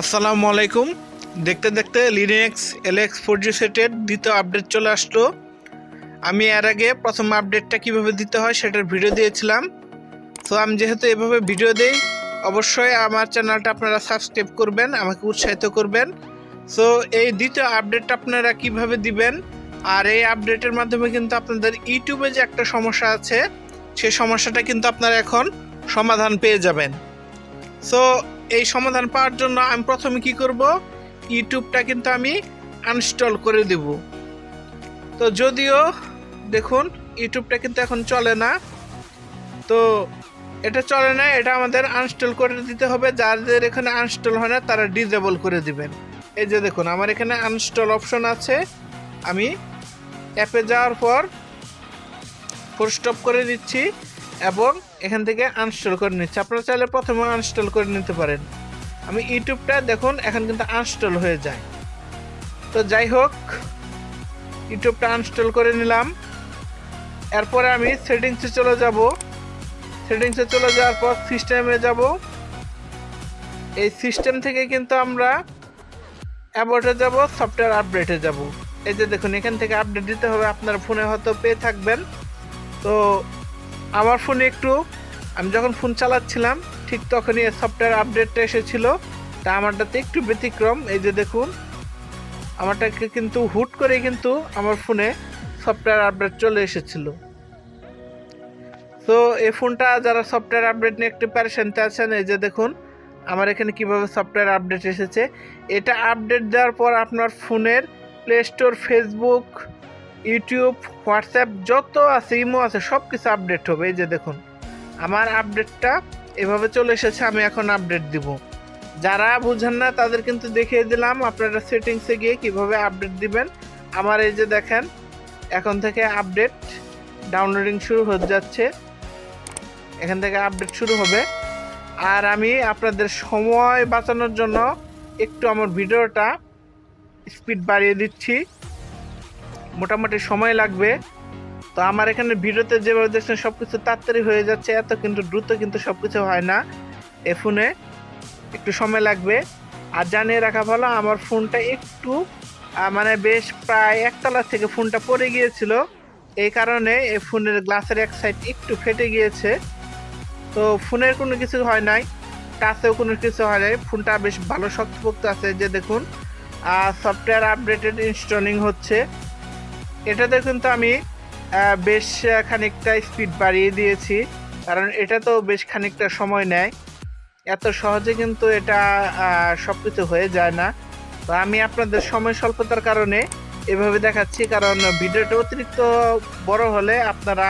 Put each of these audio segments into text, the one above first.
আসসালামু আলাইকুম। দেখতে দেখতে লিনেক্স এলএক্স ফোর জি সেটের দ্বিতীয় আপডেট চলে আসলো। আমি এর আগে প্রথম আপডেটটা কীভাবে দিতে হয় সেটার ভিডিও দিয়েছিলাম। তো আমি যেহেতু এভাবে ভিডিও দেই, অবশ্যই আমার চ্যানেলটা আপনারা সাবস্ক্রাইব করবেন, আমাকে উৎসাহিত করবেন। সো এই দ্বিতীয় আপডেটটা আপনারা কীভাবে দিবেন? আর এই আপডেটের মাধ্যমে কিন্তু আপনাদের ইউটিউবে যে একটা সমস্যা আছে সেই সমস্যাটা কিন্তু আপনারা এখন সমাধান পেয়ে যাবেন। সো এই সমাধান পাওয়ার জন্য আমি প্রথমে কি করব? ইউটিউবটা কিন্তু আমি আনস্টল করে দেব। তো যদিও, দেখুন ইউটিউবটা কিন্তু এখন চলে না। তো এটা চলে না, এটা আমাদের আনস্টল করে দিতে হবে। যাদের এখানে আনস্টল হয় না, তারা ডিজেবল করে দিবেন। এই যে দেখুন, আমার এখানে আনস্টল অপশন আছে। আমি অ্যাপে যাওয়ার পর ফোর স্টপ করে দিচ্ছি। এবং এখান থেকে আনস্টল করে নিচ্ছে। আপনারা চাইলে প্রথমে আনস্টল করে নিতে পারেন। আমি ইউটিউবটা দেখুন, এখন কিন্তু আনস্টল হয়ে যায়। তো যাই হোক, ইউটিউবটা আনস্টল করে নিলাম। এরপরে আমি সেটিংসে চলে যাব। সেটিংসে চলে যাওয়ার পর সিস্টেমে যাব। এই সিস্টেম থেকে কিন্তু আমরা অ্যাবোটে যাব সফটওয়্যার আপডেটে যাব। এই যে দেখুন, এখান থেকে আপডেট দিতে হবে। আপনার ফোনে হয়তো পেয়ে থাকবেন। তো আমার ফোনে একটু, আমি যখন ফোন চালাচ্ছিলাম, ঠিক তখনই সফটওয়্যার আপডেটটা এসেছিল। তা আমারটাতে একটু ব্যতিক্রম, এই যে দেখুন, আমারটাকে কিন্তু হুট করে কিন্তু আমার ফোনে সফটওয়্যার আপডেট চলে এসেছিল। তো এই ফোনটা যারা সফটওয়্যার আপডেট নিয়ে একটু প্যারেশানতে আছেন, এই যে দেখুন, আমার এখানে কীভাবে সফটওয়্যার আপডেট এসেছে। এটা আপডেট দেওয়ার পর আপনার ফোনের play store Facebook YouTube, WhatsApp, যত আছে, ইমো আছে সব কিছু আপডেট হবে। এই যে দেখুন, আমার আপডেটটা এভাবে চলে এসেছে, আমি এখন আপডেট দিব। যারা বুঝেন না, তাদের কিন্তু দেখিয়ে দিলাম আপনারা সেটিংসে গিয়ে কীভাবে আপডেট দিবেন। আমার এই যে দেখেন, এখন থেকে আপডেট ডাউনলোডিং শুরু হয়ে যাচ্ছে। এখান থেকে আপডেট শুরু হবে। আর আমি আপনাদের সময় বাঁচানোর জন্য একটু আমার ভিডিওটা স্পিড বাড়িয়ে দিচ্ছি। মোটামুটি সময় লাগবে। তো আমার এখানে ভিডিওতে যেভাবে দেখছেন সব কিছু তাড়াতাড়ি হয়ে যাচ্ছে, এত কিন্তু দ্রুত কিন্তু সব কিছু হয় না এ ফোনে। একটু সময় লাগবে। আর জানিয়ে রাখা ভালো, আমার ফোনটা একটু মানে বেশ প্রায় একতলা থেকে ফোনটা পড়ে গিয়েছিল। এই কারণে এই ফোনের গ্লাসের এক সাইড একটু ফেটে গিয়েছে। তো ফোনের কোনো কিছু হয় নাই টাচেও কোনো কিছু হয় নাই। ফোনটা বেশ ভালো শক্তপোক্ত আছে যে দেখুন। আর সফটওয়্যার আপডেটেড ইনস্টলিং হচ্ছে। এটাতে কিন্তু আমি বেশ খানিকটা স্পিড বাড়িয়ে দিয়েছি। কারণ এটা তো বেশ খানিকটা সময় নেয়। এত সহজে কিন্তু এটা সব কিছু হয়ে যায় না। তো আমি আপনাদের সময় স্বল্পতার কারণে এভাবে দেখাচ্ছি। কারণ ভিডিওটা অতিরিক্ত বড় হলে আপনারা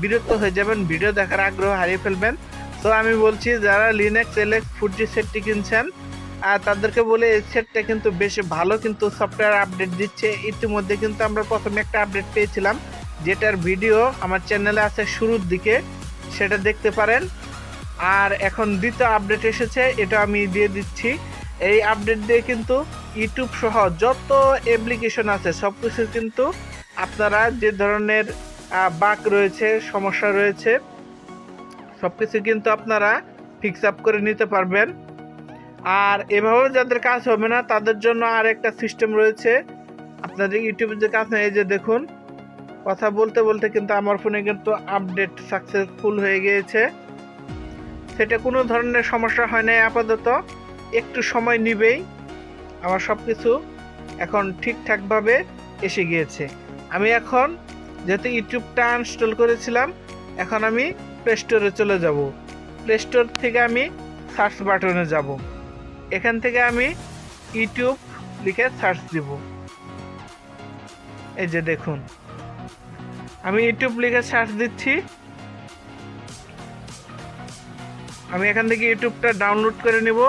বিরক্ত হয়ে যাবেন, ভিডিও দেখার আগ্রহ হারিয়ে ফেলবেন। তো আমি বলছি, যারা লিনেক্স এলেক্স ফুড সেটটি কিনছেন তাদেরকে বলে এই সেটটা কিন্তু বেশ ভালো কিন্তু সফটওয়্যার আপডেট দিচ্ছে। ইতিমধ্যে কিন্তু আমরা প্রথমে একটা আপডেট পেয়েছিলাম, যেটার ভিডিও আমার চ্যানেলে আছে শুরুর দিকে, সেটা দেখতে পারেন। আর এখন দ্বিতীয় আপডেট এসেছে, এটা আমি দিয়ে দিচ্ছি। এই আপডেট দিয়ে কিন্তু ইউটিউব সহ যত অ্যাপ্লিকেশন আছে সব কিছু কিন্তু আপনারা যে ধরনের বাক রয়েছে, সমস্যা রয়েছে সব কিছু কিন্তু আপনারা ফিক্স আপ করে নিতে পারবেন। আর এভাবে যাদের কাজ হবে না, তাদের জন্য আর একটা সিস্টেম রয়েছে। আপনাদের ইউটিউবে যে কাজ নেই যে দেখুন, কথা বলতে বলতে কিন্তু আমার ফোনে কিন্তু আপডেট সাকসেসফুল হয়ে গিয়েছে। সেটা কোনো ধরনের সমস্যা হয় নাই, আপাতত। একটু সময় নিবেই। আমার সব কিছু এখন ঠিকঠাকভাবে এসে গিয়েছে। আমি এখন যেহেতু ইউটিউবটা আনস্টল করেছিলাম, এখন আমি প্লে স্টোরে চলে যাব। প্লে স্টোর থেকে আমি সার্চ বাটনে যাব। এখান থেকে আমি ইউটিউব লিখে সার্চ দিব। এই যে দেখুন। আমি ইউটিউব লিখে সার্চ দিচ্ছি। আমি এখান থেকে ইউটিউবটা ডাউনলোড করে নেব।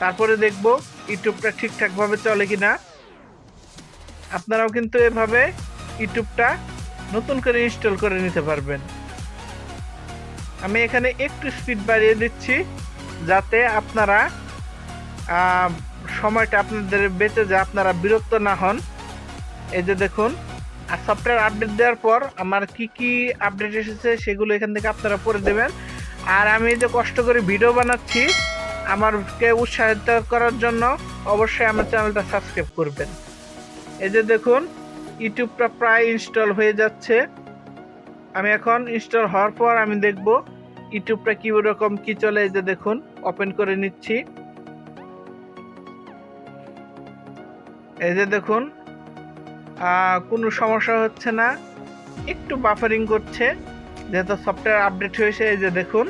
তারপরে দেখব ইউটিউবটা ঠিকঠাকভাবে চলে কি না আপনারাও কিন্তু এভাবে ইউটিউবটা নতুন করে ইনস্টল করে নিতে পারবেন। আমি এখানে একটু স্পিড বাড়িয়ে দিচ্ছি, যাতে আপনারা সময়টা আপনাদের বেঁচে যায়, আপনারা বিরক্ত না হন। এই যে দেখুন, আর সফটওয়্যার আপডেট দেওয়ার পর আমার কি কি আপডেট এসেছে সেগুলো এখান থেকে আপনারা পড়ে দেবেন। আর আমি যে কষ্ট করে ভিডিও বানাচ্ছি, আমারকে উৎসাহিত করার জন্য অবশ্যই আমার চ্যানেলটা সাবস্ক্রাইব করবেন। এই যে দেখুন ইউটিউবটা প্রায় ইনস্টল হয়ে যাচ্ছে। আমি এখন ইনস্টল হওয়ার পর আমি দেখব ইউটিউবটা কী রকম কি চলে, এই যে দেখুন ওপেন করে নিচ্ছি। এই যে দেখুন কোনো সমস্যা হচ্ছে না, একটু বাফারিং করছে, যেহেতু সফটওয়্যার আপডেট হয়েছে, এই যে দেখুন,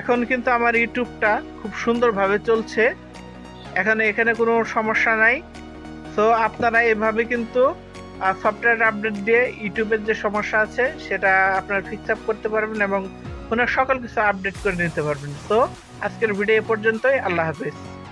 এখন কিন্তু আমার ইউটিউবটা খুব সুন্দরভাবে চলছে, এখানে এখানে কোনো সমস্যা নাই, তো আপনারা এভাবে কিন্তু সফটওয়্যার আপডেট দিয়ে ইউটিউবের যে সমস্যা আছে, সেটা আপনারা ফিক্স আপ করতে পারবেন এবং ফোনের সকল কিছু আপডেট করে নিতে পারবেন। তো আজকের ভিডিও এ পর্যন্তই, আল্লাহ হাফেজ।